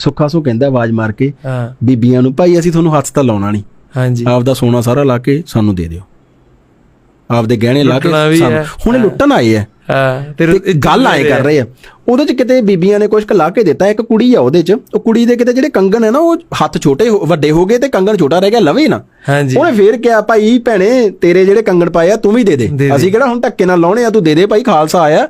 ਸੁੱਖਾ ਸੋ ਕਹਿੰਦਾ ਆਵਾਜ਼ ਮਾਰ ਕੇ ਹਾਂ। ਬੀਬੀਆਂ ਨੂੰ ਭਾਈ ਅਸੀਂ ਤੁਹਾਨੂੰ ਹੱਥ ਤਾਂ ਲਾਉਣਾ ਨਹੀਂ। ਹਾਂਜੀ। ਆਪਦਾ ਸੋਨਾ ਸਾਰਾ ਲਾ ਕੇ ਸਾਨੂੰ ਦੇ ਦਿਓ। ਆਪਦੇ ਗਹਿਣੇ ਲਾ ਕੇ ਸਾਨੂੰ। ਹੁਣ ਲੁੱਟਣ ਆਏ ਆ ਹਾਂ। ਤੇ ਗੱਲ ਆਏ ਕਰ ਰਹੇ ਆ ਉਹਦੇ ਚ ਕਿਤੇ ਬੀਬੀਆਂ ਨੇ ਕੁਝ ਲਾ ਕੇ ਦਿੱਤਾ ਇੱਕ ਕੁੜੀ ਆ ਉਹਦੇ ਚ। ਉਹ ਕੁੜੀ ਦੇ ਕਿਤੇ ਜਿਹੜੇ ਕੰਗਣ ਹੈ ਨਾ ਉਹ ਹੱਥ ਛੋਟੇ ਵੱਡੇ ਹੋ ਗਏ ਤੇ ਕੰਗਣ ਛੋਟਾ ਰਹਿ ਗਿਆ ਲਵੇ ਨਾ। ਹਾਂਜੀ। ਉਹਨੇ ਫੇਰ ਕਿਹਾ ਭਾਈ ਭੈਣੇ ਤੇਰੇ ਜਿਹੜੇ ਕੰਗਣ ਪਾਏ ਆ ਤੂੰ ਵੀ ਦੇ ਦੇ। ਅਸੀਂ ਕਿਹੜਾ ਹੁਣ ਧੱਕੇ ਨਾਲ ਲਾਉਣੇ ਆ ਤੂੰ ਦੇ ਦੇ ਭਾਈ ਖਾਲਸਾ ਆਇਆ।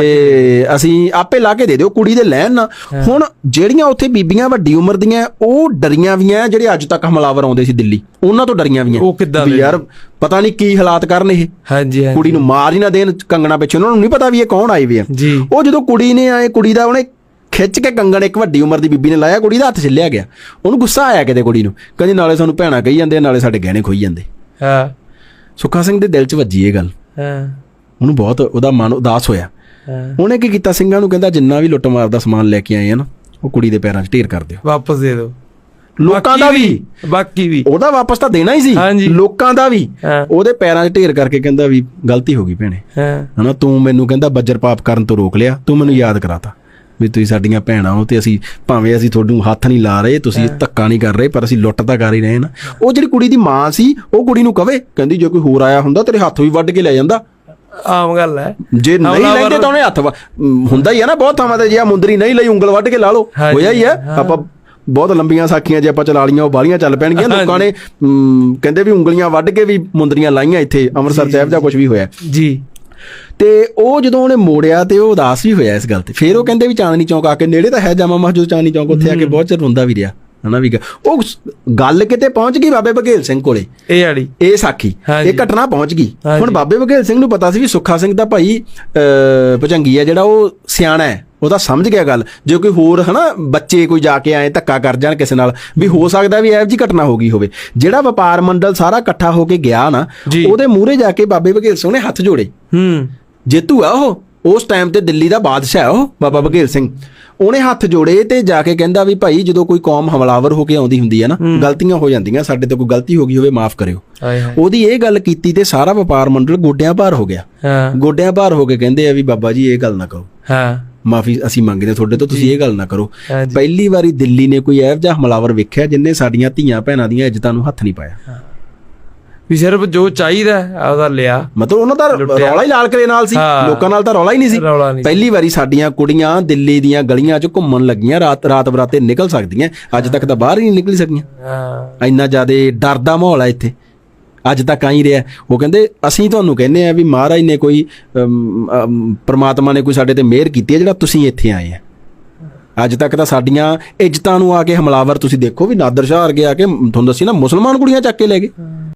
ਤੇ ਅਸੀਂ ਆਪੇ ਲਾ ਕੇ ਦੇ ਦਿਓ ਕੁੜੀ ਦੇ ਲੈਣ ਨਾ। ਹੁਣ ਜਿਹੜੀਆਂ ਉੱਥੇ ਬੀਬੀਆਂ ਵੱਡੀ ਉਮਰ ਦੀਆਂ ਉਹ ਡਰੀਆਂ ਵੀ ਆ ਜਿਹੜੇ ਅੱਜ ਤੱਕ ਹਮਲਾਵਰ ਆਉਂਦੇ ਸੀ ਦਿੱਲੀ। ਉਹਨਾਂ ਤੋਂ ਡਰੀਆਂ ਵੀ ਆ। ਉਹ ਕਿੱਦਾਂ ਵੀ? ਯਾਰ ਪਤਾ ਨਹੀਂ ਕੀ ਹਾਲਾਤ ਕਰਨ ਇਹ। ਹਾਂਜੀ ਹਾਂਜੀ। ਕੁੜੀ ਨੂੰ ਮਾਰ ਹੀ ਨਾ ਦੇਣ ਕੰਗਣਾ ਪਿੱਛੇ। ਉਹਨਾਂ ਨੂੰ ਨਹੀਂ ਪਤਾ ਵੀ ਇਹ ਕੌਣ ਆਏ ਵੀ ਆ। ਉਹ ਜਦੋਂ ਕੁੜੀ ਨੇ ਆਏ ਕੁੜੀ ਦਾ ਉਹਨੇ ਖਿੱਚ ਕੇ ਕੰਗਣ ਇੱਕ ਵੱਡੀ ਉਮਰ ਦੀ ਬੀਬੀ ਨੇ ਲਾਇਆ ਕੁੜੀ ਦਾ ਹੱਥ ਛਿੱਲਿਆ ਗਿਆ। ਉਹਨੂੰ ਗੁੱਸਾ ਆਇਆ ਕਿਤੇ ਕੁੜੀ ਨੂੰ। ਕਹਿੰਦੀ ਨਾਲੇ ਸਾਨੂੰ ਭੈਣਾ ਕਹੀ ਜਾਂਦੇ ਨਾਲੇ ਸਾਡੇ ਗਹਿਣੇ ਖੋਈ ਜਾਂਦੇ। ਹਾਂ। ਸੁੱਖਾ ਸਿੰਘ ਦੇ ਦਿਲ 'ਚ ਵੱਜੀ ਇਹ ਗੱਲ। ਹਾਂ। ਉਹਨੂੰ ਬਹੁਤ ਉਹਦਾ ਮਨ ਉਦਾਸ ਹੋਇਆ। ਹਾਂ। ਉਹਨੇ ਕੀ ਕੀਤਾ? ਸਿੰਘਾਂ ਨੂੰ ਕਹਿੰਦਾ ਜਿੰਨਾ ਵੀ ਲੁੱਟ ਮਾਰ ਦਾ ਸਮਾਨ ਲੈ ਕੇ ਆਏ ਆ ਨਾ ਉਹ ਕੁੜੀ ਦੇ ਪੈਰਾਂ 'ਚ ਢੇਰ ਕਰ ਦਿਓ। ਵਾਪਸ ਦੇ ਦਿਓ। ਲੋਕਾਂ ਦਾ ਵੀ। ਬਾਕੀ ਵੀ। ਉਹਦਾ ਵਾਪਸ ਤਾਂ ਦੇਣਾ ਹੀ ਸੀ। ਲੋਕਾਂ ਦਾ ਵੀ। ਹਾਂ। ਉਹਦੇ ਪੈਰਾਂ 'ਚ ਢੇਰ ਕਰਕੇ ਕਹਿੰਦਾ ਵੀ ਗਲਤੀ ਹੋ ਗਈ ਭੈਣੇ। ਹਾਂ। ਹਨਾ ਤੂੰ ਮੈਨੂੰ ਕਹਿੰਦਾ ਬੱਜਰ ਪਾਪ ਕਰਨ ਤੋਂ ਰੋਕ ਲਿਆ। ਤੂੰ ਮੈਨੂੰ ਯਾਦ ਕਰਾਤਾ ਵੀ ਤੁਸੀਂ ਸਾਡੀਆਂ ਭੈਣਾਂ ਹੋ ਤੇ ਅਸੀਂ ਭਾਵੇਂ ਅਸੀਂ ਤੁਹਾਨੂੰ ਹੱਥ ਨਹੀਂ ਲਾ ਰਹੇ ਤੁਸੀਂ ਧੱਕਾ ਨਹੀਂ ਕਰ ਰਹੇ ਪਰ ਅਸੀਂ ਲੁੱਟ ਤਾਂ ਕਰ ਹੀ ਰਹੇ ਨਾ। ਉਹ ਜਿਹੜੀ ਕੁੜੀ ਦੀ ਮਾਂ ਸੀ ਉਹ ਕੁੜੀ ਨੂੰ ਕਵੇ ਕਹਿੰਦੀ ਜੇ ਕੋਈ ਹੋਰ ਆਇਆ ਹੁੰਦਾ ਤੇਰੇ ਹੱਥ ਵੀ ਵੱਢ ਕੇ ਲੈ ਜਾਂਦਾ। ਆਮ ਗੱਲ ਹੈ। ਜੇ ਨਹੀਂ ਲੈਂਦੇ ਤਾਂ ਉਹਨੇ ਹੱਥ ਹੁੰਦਾ ਹੀ ਆ ਨਾ ਬਹੁਤ ਥਾਵਾਂ ਤੇ ਜੇ ਆ ਮੁੰਦਰੀ ਨਹੀਂ ਲਈ ਉਂਗਲ ਵੱਢ ਕੇ ਲਾ ਲਓ। ਹੋਇਆ ਹੀ ਆ ਆਪਾਂ ਬਹੁਤ ਲੰਬੀਆਂ ਸਾਖੀਆਂ ਜੇ ਆਪਾਂ ਚਲਾ ਲੀਆਂ ਉਹ ਬਾਲੀਆਂ ਚੱਲ ਪੈਣਗੀਆਂ। ਲੋਕਾਂ ਨੇ ਕਹਿੰਦੇ ਵੀ ਉਂਗਲੀਆਂ ਵੱਢ ਕੇ ਵੀ ਮੁੰਦਰੀਆਂ ਲਾਈਆਂ ਇੱਥੇ ਅੰਮ੍ਰਿਤਸਰ ਸਾਹਿਬ ਜਾਂ ਕੁਝ ਵੀ ਹੋਇਆ। ਜੀ। ਤੇ ਉਹ ਜਦੋਂ ਉਹਨੇ ਮੋੜਿਆ ਤੇ ਉਹ ਉਦਾਸ ਵੀ ਹੋਇਆ ਇਸ ਗੱਲ ਤੇ। ਫਿਰ ਉਹ ਕਹਿੰਦੇ ਵੀ ਚਾਂਦਨੀ ਚੌਕ ਆ ਕੇ ਨੇੜੇ ਤਾਂ ਹੈ ਜਾਮਾ ਮਸਜਿਦ ਚਾਂਦਨੀ ਚੌਕ ਉੱਥੇ ਆ ਕੇ ਬਹੁਤ ਚਿਰ ਰੋਂਦਾ ਵੀ ਰਿਹਾ। ਹਨਾ ਵੀ ਗ- ਉਹ ਸ- ਗੱਲ ਕਿਤੇ ਪਹੁੰਚ ਗਈ ਬਾਬੇ ਬਘੇਲ ਸਿੰਘ ਕੋਲੇ। ਇਹ ਆੜੀ ਇਹ ਸਾਖੀ। ਹਾਂਜੀ। ਇਹ ਘਟਨਾ ਪਹੁੰਚ ਗਈ। ਹਾਂਜੀ। ਹੁਣ ਬਾਬੇ ਬਘੇਲ ਸਿੰਘ ਨੂੰ ਪਤਾ ਸੀ ਵੀ ਸੁੱਖਾ ਸਿੰਘ ਦਾ ਭਾਈ ਅ, ਭੁਜੰਗੀ ਆ ਜਿਹੜਾ ਉਹ ਸਿਆਣਾ ਹੈ। ਉਹਦਾ ਸਮਝ ਗਿਆ ਗੱਲ। ਜੇ ਕੋਈ ਹੋਰ ਹਨਾ ਬੱਚੇ ਕੋਈ ਜਾ ਕੇ ਆਏ ਧੱਕਾ ਕਰ ਜਾਣ ਕਿਸੇ ਨਾਲ ਵੀ ਹੋ ਸਕਦਾ ਵੀ ਇਹੋ ਜੀ ਘਟਨਾ ਹੋ ਗਈ ਹੋਵੇ। ਜਿਹੜਾ ਵਪਾਰ ਮੰਡਲ ਸਾਰਾ ਇਕੱਠਾ ਹੋ ਕੇ ਗਿਆ ਨਾ ਜੀ। ਉਹਦੇ ਮੂਹਰੇ ਜਾ ਕੇ ਬਾਬੇ ਬਘੇਲ ਸਿੰਘ ਨੇ ਹੱਥ ਜੋੜੇ। ਹੂੰ। ਜੇਤੂ ਆ ਉਹ। ਉਸ ਟਾਈਮ ਤੇ ਦਿੱਲੀ ਦਾ ਬਾਦਸ਼ਾਹ ਉਹ ਬਾਬਾ ਬਘੇਲ ਸਿੰਘ। ਉਹਨੇ ਹੱਥ ਜੋੜੇ ਤੇ ਜਾ ਕੇ ਕਹਿੰਦਾ ਵੀ ਭਾਈ ਜਦੋਂ ਕੋਈ ਕੌਮ ਹਮਲਾਵਰ ਹੋ ਕੇ ਆਉਂਦੀ ਹੁੰਦੀ ਹੈ ਨਾ ਗਲਤੀਆਂ ਹੋ ਜਾਂਦੀਆਂ ਸਾਡੇ ਤੋਂ ਕੋਈ ਗਲਤੀ ਹੋ ਗਈ ਹੋਵੇ ਮਾਫ ਕਰਿਓ। ਉਹਦੀ ਇਹ ਗੱਲ ਕੀਤੀ ਤੇ ਸਾਰਾ ਵਪਾਰ ਮੰਡਲ ਗੋਡਿਆਂ ਭਾਰ ਹੋ ਗਿਆ। ਹਾਂ। ਗੋਡਿਆਂ ਭਾਰ ਹੋ ਕੇ ਕਹਿੰਦੇ ਆ ਵੀ ਬਾਬਾ ਜੀ ਇਹ ਗੱਲ ਨਾ ਕਰੋ। ਹਾਂ। ਮਾਫੀ ਅਸੀਂ ਮੰਗਦੇ ਹਾਂ ਤੁਹਾਡੇ ਤੋਂ ਤੁਸੀਂ ਇਹ ਗੱਲ ਨਾ ਕਰੋ। ਪਹਿਲੀ ਵਾਰੀ ਦਿੱਲੀ ਨੇ ਕੋਈ ਇਹੋ ਜਿਹਾ ਹਮਲਾਵਰ ਵੇਖਿਆ ਜਿਨਨੇ ਸਾਡੀਆਂ ਧੀਆਂ ਭੈਣਾਂ ਦੀਆਂ ਇੱਜ਼ਤਾਂ ਨੂੰ ਹੱਥ ਨਹੀਂ ਪਾਇਆ। ਵੀ ਸਿਰਫ ਜੋ ਚਾਹੀਦਾ ਆਪਦਾ ਲਿਆ। ਮਤਲਬ ਉਹਨਾਂ ਦਾ। ਰੌਲਾ ਹੀ ਲਾਲ ਕਰੇ ਨਾਲ ਸੀ। ਲੋਕਾਂ ਨਾਲ ਤਾਂ ਰੌਲਾ ਹੀ ਨਹੀਂ ਸੀ। ਪਹਿਲੀ ਵਾਰੀ ਸਾਡੀਆਂ ਕੁੜੀਆਂ ਦਿੱਲੀ ਦੀਆਂ ਗਲੀਆਂ 'ਚ ਘੁੰਮਣ ਲੱਗੀਆਂ ਰਾਤ ਰਾਤ ਬਰਾਤੇ ਨਿਕਲ ਸਕਦੀਆਂ। ਅੱਜ ਤੱਕ ਤਾਂ ਬਾਹਰ ਹੀ ਨਹੀਂ ਨਿਕਲ ਸਕੀਆਂ। ਹਾਂ। ਇੰਨਾ ਜ਼ਿਆਦਾ ਡਰ ਦਾ ਮਾਹੌਲ ਹੈ ਇੱਥੇ। ਅੱਜ ਤੱਕ ਆਈ ਰਿਹਾ। ਉਹ ਕਹਿੰਦੇ ਅਸੀਂ ਤੁਹਾਨੂੰ ਕਹਿੰਦੇ ਆ ਵੀ ਮਹਾਰਾਜ ਨੇ ਕੋਈ ਪ੍ਰਮਾਤਮਾ ਨੇ ਕੋਈ ਸਾਡੇ ਤੇ ਮਿਹਰ ਕੀਤੀ ਹੈ ਜਿਹੜਾ ਤੁਸੀਂ ਇੱਥੇ ਆਏ ਆ ਅੱਜ ਤੱਕ ਤਾਂ ਸਾਡੀਆਂ ਇੱਜ਼ਤਾਂ ਨੂੰ ਆ ਕੇ ਹਮਲਾਵਰ ਤੁਸੀਂ ਦੇਖੋ ਵੀ ਨਾਦਰ ਸ਼ਾਹ ਵਰਗੇ ਆ ਕੇ ਤੁਹਾਨੂੰ ਦੱਸੀ ਨਾ ਮੁਸਲਮਾਨ ਕੁੜੀਆਂ ਚੱਕ ਕੇ ਲੈ ਗਏ।